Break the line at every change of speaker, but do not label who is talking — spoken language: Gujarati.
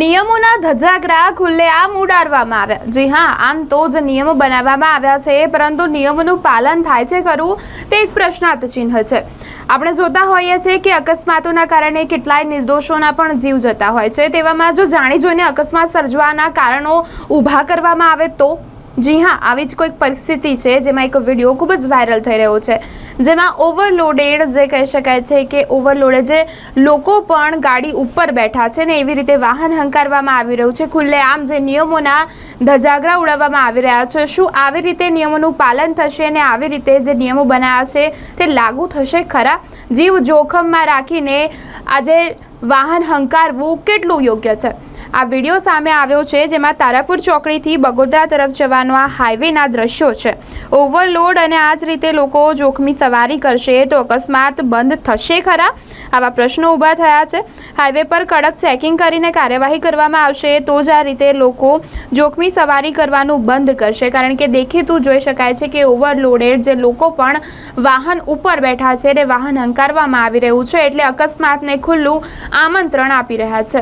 નિયમોના ધજાગરા ખુલ્લેઆમ ઉડાડવામાં આવ્યા. જી હા, આમ તો જ નિયમો બનાવવામાં આવ્યા છે, પરંતુ નિયમોનું પાલન થાય છે ખરું તે એક પ્રશ્નાર્થ ચિહ્ન છે. આપણે જોતા હોઈએ છીએ કે અકસ્માતોના કારણે કેટલાય નિર્દોષોના પણ જીવ જતા હોય છે. તેવામાં જો જાણી જોઈને અકસ્માત સર્જવાના કારણો ઊભા કરવામાં આવે તો? જી હા, આવી જ કોઈક પરિસ્થિતિ છે જેમાં એક વીડિયો ખૂબ જ વાયરલ થઈ રહ્યો છે. જેમાં ઓવરલોડેડ જે કહી શકાય છે કે ઓવરલોડેડ જે લોકો પણ ગાડી ઉપર બેઠા છે ને એવી રીતે વાહન હંકારવામાં આવી રહ્યું છે. ખુલ્લેઆમ જે નિયમોના ધજાગરા ઉડાવવામાં આવી રહ્યા છે. શું આવી રીતે નિયમોનું પાલન થશે અને આવી રીતે જે નિયમો બનાવ્યા છે તે લાગુ થશે ખરા? જીવ જોખમમાં રાખીને આજે વાહન હંકારવું કેટલું યોગ્ય છે? આ વીડિયો સામે આવ્યો છે જેમાં તારાપુર ચોકડીથી બગોદરા તરફ જવાનો આ હાઈવેના દ્રશ્યો છે. ઓવરલોડ અને આ જ રીતે લોકો જોખમી સવારી કરશે તો અકસ્માત બંધ થશે ખરા? આવા પ્રશ્નો ઊભા થયા છે. હાઈવે પર કડક ચેકિંગ કરીને કાર્યવાહી કરવામાં આવશે તો જ આ રીતે લોકો જોખમી સવારી કરવાનું બંધ કરશે. કારણ કે દેખીતું જોઈ શકાય છે કે ઓવરલોડેડ જે લોકો પણ વાહન ઉપર બેઠા છે ને વાહન હંકારવામાં આવી રહ્યું છે એટલે અકસ્માતને ખુલ્લું આમંત્રણ આપી રહ્યા છે.